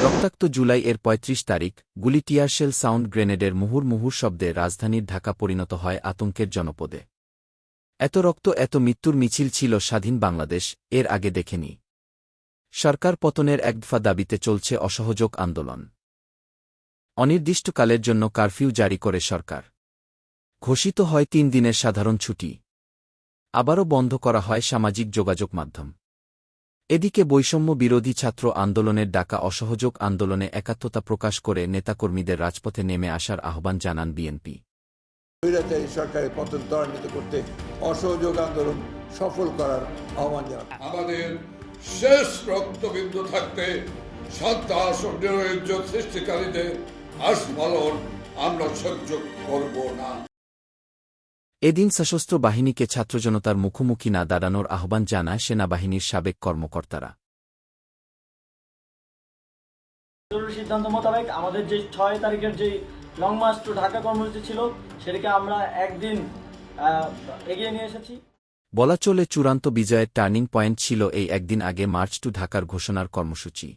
রক্তাক্ত জুলাই এর ৩৫ তারিখ গুলি টিয়ারশেল সাউন্ড গ্রেনেডের মুহুর মুহুর শব্দে রাজধানীর ঢাকা পরিণত হয় আতঙ্কের জনপদে। এত রক্ত, এত মৃত্যুর মিছিল ছিল স্বাধীন বাংলাদেশ, এর আগে দেখেনি। সরকার পতনের একদফা দাবিতে চলছে অসহযোগ আন্দোলন। অনির্দিষ্টকালের জন্য কারফিউ জারি করে সরকার। ঘোষিত হয় তিন দিনের সাধারণ ছুটি। আবারও বন্ধ করা হয় সামাজিক যোগাযোগ মাধ্যম। এদিকে বৈষম্য বিরোধী ছাত্র আন্দোলনের ডাকা অসহযোগ আন্দোলনে একাত্মতা প্রকাশ করে নেতাকর্মীদের রাজপথে নেমে আসার আহ্বান জানান বিএনপি। স্বৈরাচারী সরকারের পতন ত্বরান্বিত করতে অসহযোগ আন্দোলন সফল করার আহ্বান জানান। আমাদের শেষ রক্তবিন্দু থাকতে সন্ত্রাস ও নিরৈর্য সৃষ্টিকারীদের আস্ফলন আমরা সহ্য করব না। এদিন সশস্ত্র বাহিনীকে ছাত্রজনতার মুখোমুখি না দাঁড়ানোর আহ্বান জানায় সেনাবাহিনীর সাবেক কর্মকর্তারা। সিদ্ধান্ত মোতাবেক আমাদের যে ছয় তারিখের যে লং মার্চ টু ঢাকা কর্মসূচি ছিল সেটাকে আমরা একদিন এগিয়ে নিয়ে এসেছি। বলা চলে চূড়ান্ত বিজয়ের টার্নিং পয়েন্ট ছিল এই একদিন আগে মার্চ টু ঢাকার ঘোষণার কর্মসূচি।